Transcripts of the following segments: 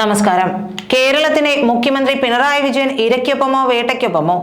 നമസ്കാരം. കേരളത്തിലെ മുഖ്യമന്ത്രി പിണറായി വിജയൻ ഇരയ്ക്കൊപ്പമോ വേട്ടയ്ക്കൊപ്പമോ?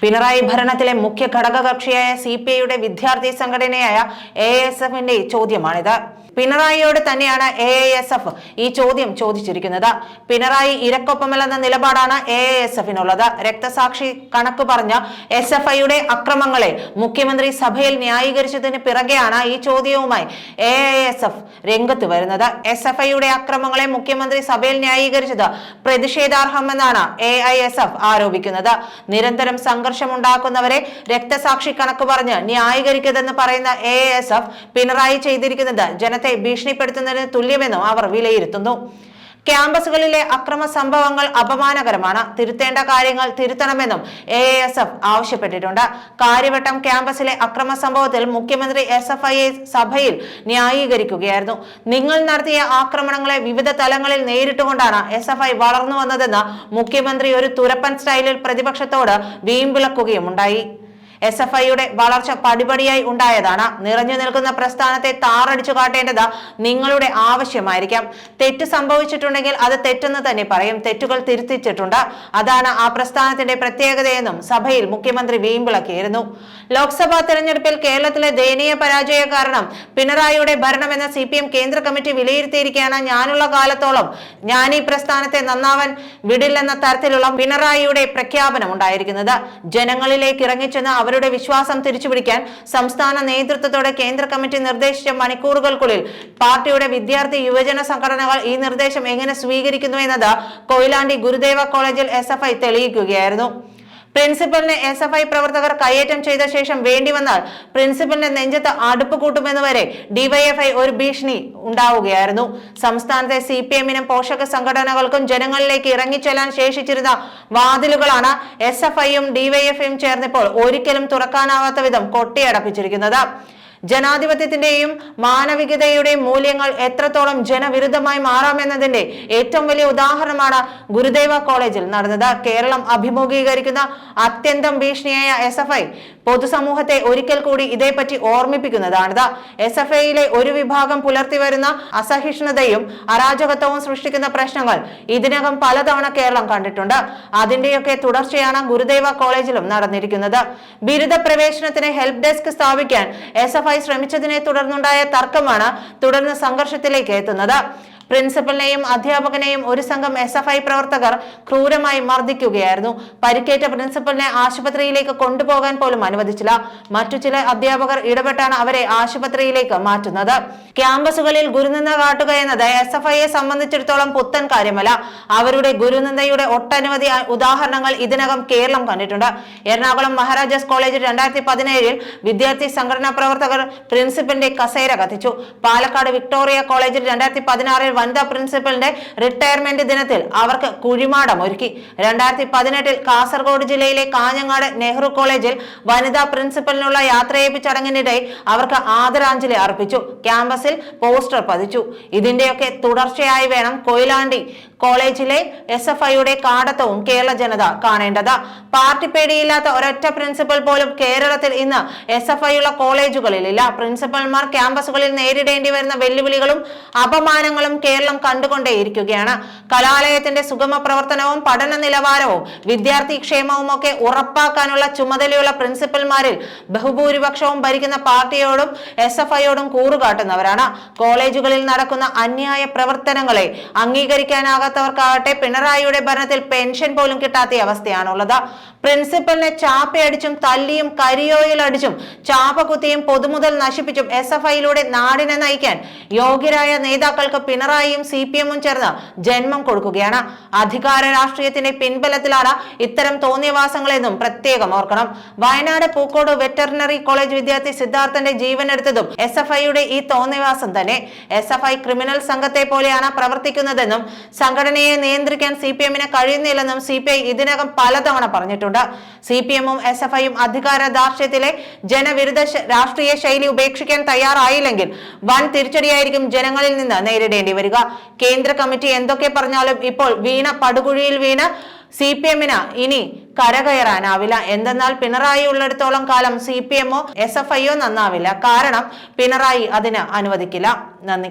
പിണറായി ഭരണത്തിലെ മുഖ്യ ഘടകകക്ഷിയായ സി പി ഐയുടെ വിദ്യാർത്ഥി സംഘടനയായ എ എസ് എഫിന്റെ ചോദ്യമാണിത്. പിണറായിയോട് തന്നെയാണ് എ എസ് എഫ് ഈ ചോദ്യം ചോദിച്ചിരിക്കുന്നത്. പിണറായി ഇരക്കൊപ്പമല്ലെന്ന നിലപാടാണ് എ എസ് എഫിനുള്ളത് രക്തസാക്ഷി കണക്ക് പറഞ്ഞ എസ് എഫ് ഐയുടെ അക്രമങ്ങളെ മുഖ്യമന്ത്രി സഭയിൽ ന്യായീകരിച്ചതിന് പിറകെയാണ് ഈ ചോദ്യവുമായി എ എസ് എഫ് രംഗത്ത് വരുന്നത്. എസ് എഫ് ഐയുടെ അക്രമങ്ങളെ മുഖ്യമന്ത്രി സഭയിൽ ന്യായീകരിച്ചത് പ്രതിഷേധാർഹമെന്നാണ് എ ഐ എസ് എഫ് ആരോപിക്കുന്നത്. നിരന്തരം സംഘർഷമുണ്ടാക്കുന്നവരെ രക്തസാക്ഷി കണക്ക് പറഞ്ഞ് ന്യായീകരിക്കരുതെന്ന് പറയുന്ന എ എസ് എഫ് പിണറായി ചെയ്തിരിക്കുന്നത് ജനത്തെ ഭീഷണിപ്പെടുത്തുന്നതിന് തുല്യമെന്നും അവർ വിലയിരുത്തുന്നു. ക്യാമ്പസുകളിലെ അക്രമ സംഭവങ്ങൾ അപമാനകരമാണ്. തിരുത്തേണ്ട കാര്യങ്ങൾ തിരുത്തണമെന്നും എ എസ് എഫ് ആവശ്യപ്പെട്ടിട്ടുണ്ട്. കാര്യവട്ടം ക്യാമ്പസിലെ അക്രമ സംഭവത്തിൽ മുഖ്യമന്ത്രി എസ് എഫ് ഐയെ സഭയിൽ ന്യായീകരിക്കുകയായിരുന്നു. നിങ്ങൾ നടത്തിയ ആക്രമണങ്ങളെ വിവിധ തലങ്ങളിൽ നേരിട്ടുകൊണ്ടാണ് എസ് എഫ് ഐ വളർന്നു വന്നതെന്ന് മുഖ്യമന്ത്രി ഒരു തുരപ്പൻ സ്റ്റൈലിൽ പ്രതിപക്ഷത്തോട് വീമ്പിളക്കുകയുമുണ്ടായി. എസ് എഫ് ഐയുടെ വളർച്ച പടിപടിയായി ഉണ്ടായതാണ്. നിറഞ്ഞു നിൽക്കുന്ന പ്രസ്ഥാനത്തെ താറടിച്ചു കാട്ടേണ്ടത് നിങ്ങളുടെ ആവശ്യമായിരിക്കാം. തെറ്റ് സംഭവിച്ചിട്ടുണ്ടെങ്കിൽ അത് തെറ്റെന്ന് തന്നെ പറയും. തെറ്റുകൾ തിരുത്തിച്ചിട്ടുണ്ട് അതാണ് ആ പ്രസ്ഥാനത്തിന്റെ പ്രത്യേകതയെന്നും സഭയിൽ മുഖ്യമന്ത്രി വീമ്പിളക്കിയിരുന്നു. ലോക്സഭാ തെരഞ്ഞെടുപ്പിൽ കേരളത്തിലെ ദയനീയ പരാജയ കാരണം പിണറായിയുടെ ഭരണമെന്ന സി പി എം കേന്ദ്ര കമ്മിറ്റി വിലയിരുത്തിയിരിക്കുകയാണ്. ഞാനുള്ള കാലത്തോളം ഞാൻ ഈ പ്രസ്ഥാനത്തെ നന്നാവാൻ വിടില്ലെന്ന തരത്തിലുള്ള പിണറായിയുടെ പ്രഖ്യാപനം ഉണ്ടായിരിക്കുന്നത് ജനങ്ങളിലേക്ക് ഇറങ്ങിച്ചെന്ന് അവരുടെ വിശ്വാസം തിരിച്ചുപിടിക്കാൻ സംസ്ഥാന നേതൃത്വത്തോടെ കേന്ദ്ര കമ്മിറ്റി നിർദ്ദേശിച്ച മണിക്കൂറുകൾക്കുള്ളിൽ പാർട്ടിയുടെ വിദ്യാർത്ഥി യുവജന സംഘടനകൾ ഈ നിർദ്ദേശം എങ്ങനെ സ്വീകരിക്കുന്നു എന്നത് കൊയിലാണ്ടി ഗുരുദേവ കോളേജിൽ എസ് തെളിയിക്കുകയായിരുന്നു. പ്രിൻസിപ്പലിനെ എസ് എഫ് ഐ പ്രവർത്തകർ കയ്യേറ്റം ചെയ്ത ശേഷം വേണ്ടി വന്നാൽ പ്രിൻസിപ്പലിന്റെ നെഞ്ചത്ത് അടുപ്പ് കൂട്ടുമെന്ന് വരെ ഡിവൈഎഫ്ഐ ഒരു ഭീഷണി ഉണ്ടാവുകയായിരുന്നു. സംസ്ഥാനത്തെ സി പി എമ്മിനും പോഷക സംഘടനകൾക്കും ജനങ്ങളിലേക്ക് ഇറങ്ങിച്ചെല്ലാൻ ശേഷിച്ചിരുന്ന വാതിലുകളാണ് എസ് എഫ് ഐയും ഡിവൈഎഫ്ഐയും ചേർന്നിപ്പോൾ ഒരിക്കലും തുറക്കാനാവാത്ത വിധം കൊട്ടിയടപ്പിച്ചിരിക്കുന്നത്. ജനാധിപത്യത്തിന്റെയും മാനവികതയുടെയും മൂല്യങ്ങൾ എത്രത്തോളം ജനവിരുദ്ധമായി മാറാമെന്നതിന്റെ ഏറ്റവും വലിയ ഉദാഹരണമാണ് ഗുരുദേവ കോളേജിൽ നടന്നത്. കേരളം അഭിമുഖീകരിക്കുന്ന അത്യന്തം ഭീഷണിയായ എസ് എഫ് ഐ പൊതുസമൂഹത്തെ ഒരിക്കൽ കൂടി ഇതേപ്പറ്റി ഓർമ്മിപ്പിക്കുന്നതാണിത്. എസ് എഫ് ഐയിലെ ഒരു വിഭാഗം പുലർത്തി വരുന്ന അസഹിഷ്ണുതയും അരാജകത്വവും സൃഷ്ടിക്കുന്ന പ്രശ്നങ്ങൾ ഇതിനകം പലതവണ കേരളം കണ്ടിട്ടുണ്ട്. അതിന്റെയൊക്കെ തുടർച്ചയാണ് ഗുരുദേവ കോളേജിലും നടന്നിരിക്കുന്നത്. ബിരുദ പ്രവേശനത്തിന് ഹെൽപ് ഡെസ്ക് സ്ഥാപിക്കാൻ എസ് എഫ് ഐ ശ്രമിച്ചതിനെ തുടർന്നുണ്ടായ തർക്കമാണ് തുടർന്ന് സംഘർഷത്തിലേക്ക് എത്തുന്നത്. പ്രിൻസിപ്പലിനെയും അധ്യാപകനെയും ഒരു സംഘം എസ് എഫ് ഐ പ്രവർത്തകർ ക്രൂരമായി മർദ്ദിക്കുകയായിരുന്നു. പരിക്കേറ്റ പ്രിൻസിപ്പലിനെ ആശുപത്രിയിലേക്ക് കൊണ്ടുപോകാൻ പോലും അനുവദിച്ചില്ല. മറ്റു ചില അധ്യാപകർ ഇടപെട്ടാണ് അവരെ ആശുപത്രിയിലേക്ക് മാറ്റുന്നത്. ക്യാമ്പസുകളിൽ ഗുരുനിന്ദ കാട്ടുക എന്നത് എസ് എഫ് ഐയെ സംബന്ധിച്ചിടത്തോളം പുത്തൻ കാര്യമല്ല. അവരുടെ ഗുരുനിന്ദയുടെ ഒട്ടനവധി ഉദാഹരണങ്ങൾ ഇതിനകം കേരളം കണ്ടിട്ടുണ്ട്. എറണാകുളം മഹാരാജാസ് കോളേജ് രണ്ടായിരത്തി പതിനേഴിൽ വിദ്യാർത്ഥി സംഘടനാ പ്രവർത്തകർ പ്രിൻസിപ്പലിന്റെ കസേര കത്തിച്ചു. പാലക്കാട് വിക്ടോറിയ കോളേജിൽ രണ്ടായിരത്തി പതിനാറിൽ വനിതാ പ്രിൻസിപ്പലിന്റെ റിട്ടയർമെന്റ് ദിനത്തിൽ അവർക്ക് കുഴിമാടം ഒരുക്കി. രണ്ടായിരത്തി പതിനെട്ടിൽ കാസർഗോഡ് ജില്ലയിലെ കാഞ്ഞങ്ങാട് നെഹ്റു കോളേജിൽ വനിതാ പ്രിൻസിപ്പലിനുള്ള യാത്രയയപ്പ് ചടങ്ങിനിടെ അവർക്ക് ആദരാഞ്ജലി അർപ്പിച്ചു. ക്യാമ്പസിൽ പോസ്റ്റർ പതിച്ചു. ഇതിന്റെയൊക്കെ തുടർച്ചയായി വേണം കൊയിലാണ്ടി കോളേജിലെ എസ് എഫ് ഐയുടെ കാടത്തവും കേരള ജനത കാണേണ്ടത്. പാർട്ടി പേടിയില്ലാത്ത ഒരൊറ്റ പ്രിൻസിപ്പൽ പോലും കേരളത്തിൽ ഇന്ന് എസ് എഫ് ഐ ഉള്ള കോളേജുകളിലില്ല. പ്രിൻസിപ്പൽമാർ ക്യാമ്പസുകളിൽ നേരിടേണ്ടി വരുന്ന വെല്ലുവിളികളും അപമാനങ്ങളും കേരളം കണ്ടുകൊണ്ടേയിരിക്കുകയാണ്. കലാലയത്തിന്റെ സുഗമ പ്രവർത്തനവും പഠന നിലവാരവും വിദ്യാർത്ഥി ക്ഷേമവും ഒക്കെ ഉറപ്പാക്കാനുള്ള ചുമതലയുള്ള പ്രിൻസിപ്പൽമാരിൽ ബഹുഭൂരിപക്ഷവും ഭരിക്കുന്ന പാർട്ടിയോടും എസ് എഫ് ഐയോടും കൂറുകാട്ടുന്നവരാണ്. കോളേജുകളിൽ നടക്കുന്ന അന്യായ പ്രവർത്തനങ്ങളെ അംഗീകരിക്കാനാകാത്തവർക്കാകട്ടെ പിണറായിയുടെ ഭരണത്തിൽ പെൻഷൻ പോലും കിട്ടാത്ത അവസ്ഥയാണുള്ളത്. പ്രിൻസിപ്പലിനെ ചാപ്പയടിച്ചും തല്ലിയും കരിയോയിൽ അടിച്ചും ചാപ്പ കുത്തിയും പൊതുമുതൽ നശിപ്പിച്ചും എസ് എഫ് ഐയിലൂടെ നാടിനെ നയിക്കാൻ യോഗ്യരായ നേതാക്കൾക്ക് പിണറായിയും സി പി എമ്മും ചേർന്ന് ജന്മം കൊടുക്കുകയാണ്. അധികാര രാഷ്ട്രീയത്തിന്റെ പിൻബലത്തിലാണ് ഇത്തരം തോന്നിയവാസങ്ങളെന്നും പ്രത്യേകം ഓർക്കണം. വയനാട് പൂക്കോട് വെറ്ററിനറി കോളേജ് വിദ്യാർത്ഥി സിദ്ധാർത്ഥന്റെ ജീവൻ എടുത്തതും എസ് എഫ് ഐയുടെ ഈ തോന്നിയവാസം തന്നെ. എസ് എഫ് ഐ ക്രിമിനൽ സംഘത്തെ പോലെയാണ് പ്രവർത്തിക്കുന്നതെന്നും സംഘടനയെ നിയന്ത്രിക്കാൻ സി പി എമ്മിന് കഴിയുന്നില്ലെന്നും സി പി ഐ ഇതിനകം പലതവണ പറഞ്ഞിട്ടുണ്ട്. സി പി എമ്മും എസ് എഫ് ഐയും അധികാര ദാർഷ്ട്യത്തിലെ ജനവിരുദ്ധ രാഷ്ട്രീയ ശൈലി ഉപേക്ഷിക്കാൻ തയ്യാറായില്ലെങ്കിൽ വൻ തിരിച്ചടിയായിരിക്കും ജനങ്ങളിൽ നിന്ന് നേരിടേണ്ടി വരിക. കേന്ദ്ര കമ്മിറ്റി എന്തൊക്കെ പറഞ്ഞാലും ഇപ്പോൾ വീണ പടുകുഴിയിൽ വീണ് സി പി എമ്മിന് ഇനി കരകയറാനാവില്ല. എന്തെന്നാൽ പിണറായി ഉള്ളിടത്തോളം കാലം സി പി എമ്മോ എസ് എഫ് ഐയോ നന്നാവില്ല. കാരണം പിണറായി അതിന് അനുവദിക്കില്ല. നന്ദി.